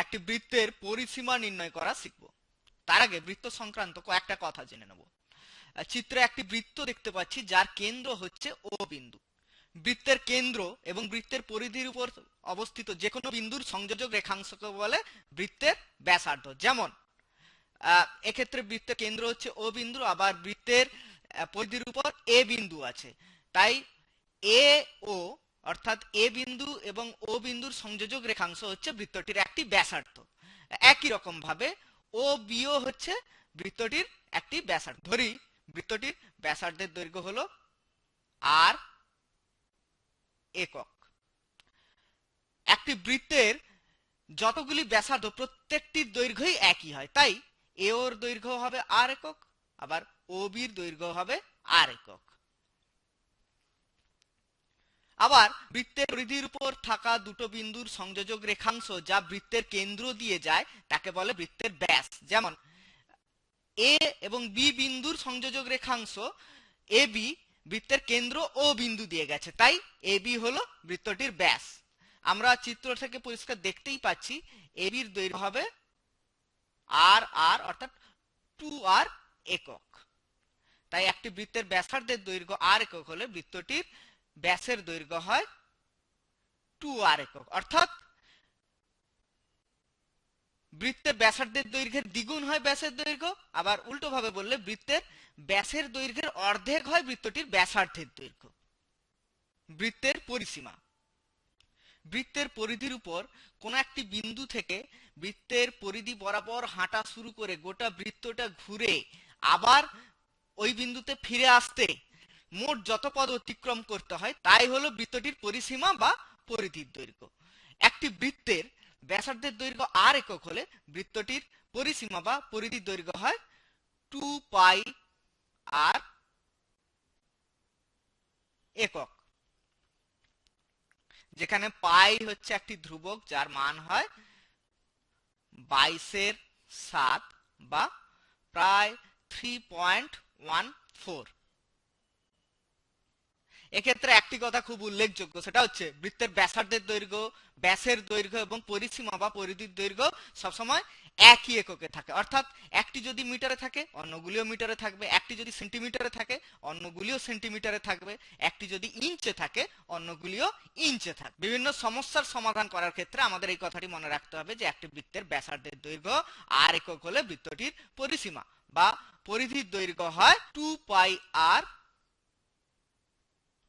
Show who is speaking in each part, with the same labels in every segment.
Speaker 1: একটি বৃত্তের পরিসীমা নির্ণয় করা শিখব। তার আগে বৃত্ত সংক্রান্ত কয়েকটা কথা জেনে নেব। চিত্রে একটি বৃত্ত দেখতে পাচ্ছি, যার কেন্দ্র হচ্ছে ও বিন্দু। বৃত্তের কেন্দ্র এবং বৃত্তের পরিধির উপর অবস্থিত যে কোনো বিন্দুর সংযোজক রেখাংশকে বলে বৃত্তের ব্যাসার্ধ। যেমন এক্ষেত্রে বৃত্তের কেন্দ্র হচ্ছে ও বিন্দু, আবার বৃত্তের পরিধির উপর এ বিন্দু আছে। তাই এ ও অর্থাৎ এ বিন্দু এবং ও বিন্দুর সংযোজক রেখাংশ হচ্ছে বৃত্তটির একটি ব্যাসার্ধ। একই রকম ভাবে ও বিও হচ্ছে বৃত্তটির একটি ব্যাসার্ধ। ধরি, বৃত্তটির ব্যাসার্ধের দৈর্ঘ্য হলো আর একক। একটি বৃত্তের যতগুলি ব্যাসার্ধ প্রত্যেকটির দৈর্ঘ্যই একই হয়। তাই এ ওর দৈর্ঘ্য হবে আর একক, আবার ও বির দৈর্ঘ্য হবে আর একক। আবার বৃত্তের পরিধির উপর থাকা দুটো বিন্দুর সংযোজক রেখাংশ যা বৃত্তের কেন্দ্র দিয়ে যায়, তাকে বলে বৃত্তের ব্যাস। যেমন, এ এবং বি বিন্দুর সংযোজক রেখাংশ, এ বি বৃত্তের কেন্দ্র ও বিন্দু দিয়ে গেছে। তাই এ বি হলো বৃত্তটির ব্যাস। আমরা চিত্র থেকে পরিষ্কার দেখতেই পাচ্ছি, এ বির দৈর্ঘ্য হবে আর আর, অর্থাৎ টু আর একক। তাই একটি বৃত্তের ব্যাসার্ধের দৈর্ঘ্য আর একক হলে বৃত্তটির ব্যাসের দৈর্ঘ্য হয় টু আর একক। অর্থাৎ বৃত্তের ব্যাসার্ধের দৈর্ঘ্যের দ্বিগুণ হয় ব্যাসের দৈর্ঘ্য, আবার উল্টো ভাবে বললে বৃত্তের ব্যাসের দৈর্ঘ্যের অর্ধেক হয় বৃত্তটির ব্যাসার্ধের দৈর্ঘ্য। বৃত্তের পরিসীমা। বৃত্তের পরিধির উপর কোন একটি বিন্দু থেকে বৃত্তের পরিধি বরাবর হাঁটা শুরু করে গোটা বৃত্তটা ঘুরে আবার ওই বিন্দুতে ফিরে আসতে মোট যত পদ অতিক্রম করতে হয়, তাই হলো বৃত্তটির পরিসীমা বা পরিধির দৈর্ঘ্য। একটি বৃত্তের ব্যাসার্ধের দৈর্ঘ্য আর একক হলে বৃত্তটির পরিসীমা বা পরিধির দৈর্ঘ্য হয় টু পাই আর একক, যেখানে পাই হচ্ছে একটি ধ্রুবক যার মান হয় বাইশের সাত বা প্রায় থ্রি পয়েন্ট ওয়ান ফোর এক্ষেত্রে একটি কথা খুব উল্লেখযোগ্য, সেটা হচ্ছে বৃত্তের ব্যাসার্ধের দৈর্ঘ্য, ব্যাসের দৈর্ঘ্য এবং পরিসীমা বা পরিধির দৈর্ঘ্য সবসময় একই এককে থাকে। অর্থাৎ একটি যদি মিটারে থাকে, অন্যগুলিও মিটারে থাকবে। একটি যদি সেন্টিমিটারে থাকে, অন্যগুলিও সেন্টিমিটারে থাকবে। একটি যদি ইঞ্চে থাকে, অন্যগুলিও ইঞ্চে থাকবে বিভিন্ন সমস্যার সমাধান করার ক্ষেত্রে আমাদের এই কথাটি মনে রাখতে হবে যে একটি বৃত্তের ব্যাসার্ধের দৈর্ঘ্য আর একক হলে বৃত্তটির পরিসীমা বা পরিধির দৈর্ঘ্য হয় টু পাই আর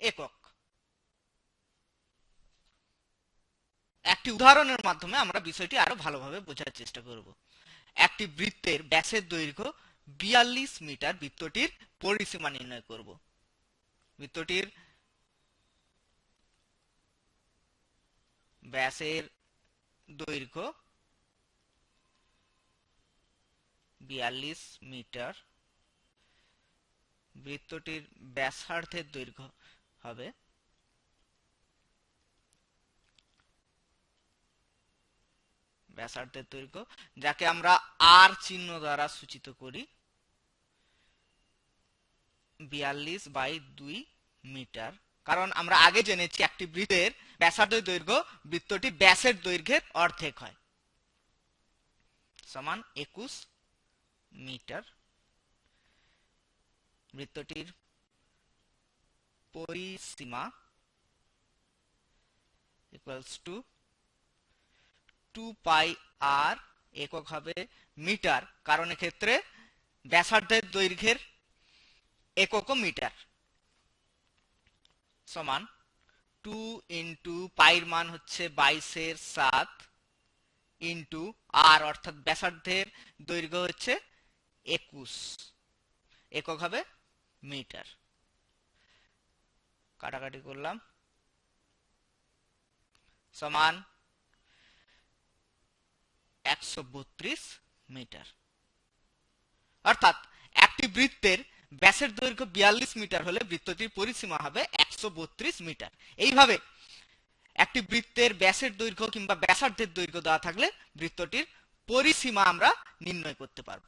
Speaker 1: একক। একটি উদাহরণের মাধ্যমে আমরা বিষয়টি আরও ভালোভাবে বোঝার চেষ্টা করব। একটি বৃত্তের ব্যাসের দৈর্ঘ্য বিয়াল্লিশ মিটার বৃত্তটির পরিসীমা নির্ণয় করব। বৃত্তটির ব্যাসের দৈর্ঘ্য বিয়াল্লিশ মিটার, বৃত্তটির ব্যাসার্ধের দৈর্ঘ্য হবে। ব্যাসার্ধের দৈর্ঘ্য, যাকে আমরা আর চিহ্ন দ্বারা সূচিত করি, বিয়াল্লিশ বাই দুই মিটার। কারণ আমরা আগে জেনেছি একটি বৃত্তের ব্যাসার্ধের দৈর্ঘ্য, বৃত্তটি ব্যাসের দৈর্ঘ্যের অর্ধেক হয়। সমান একুশ মিটার। বৃত্তটির পরিসীমা equals to two pi r একক হবে মিটার, কারণ এক্ষেত্রে ব্যাসার্ধের দৈর্ঘ্যের এককও মিটার। সমান টু ইন্টু পাইর মান হচ্ছে বাইশের সাত ইন্টু আর অর্থাৎ ব্যাসার্ধের দৈর্ঘ্য হচ্ছে একুশ, একক হবে মিটার। কাটাকাটি করলাম। সমান একশো বত্রিশ মিটার। অর্থাৎ একটি বৃত্তের ব্যাসের দৈর্ঘ্য বিয়াল্লিশ মিটার হলে বৃত্তটির পরিসীমা হবে একশো বত্রিশ মিটার। এইভাবে একটি বৃত্তের ব্যাসের দৈর্ঘ্য কিংবা ব্যাসার্ধের দৈর্ঘ্য দেওয়া থাকলে বৃত্তটির পরিসীমা আমরা নির্ণয় করতে পারব।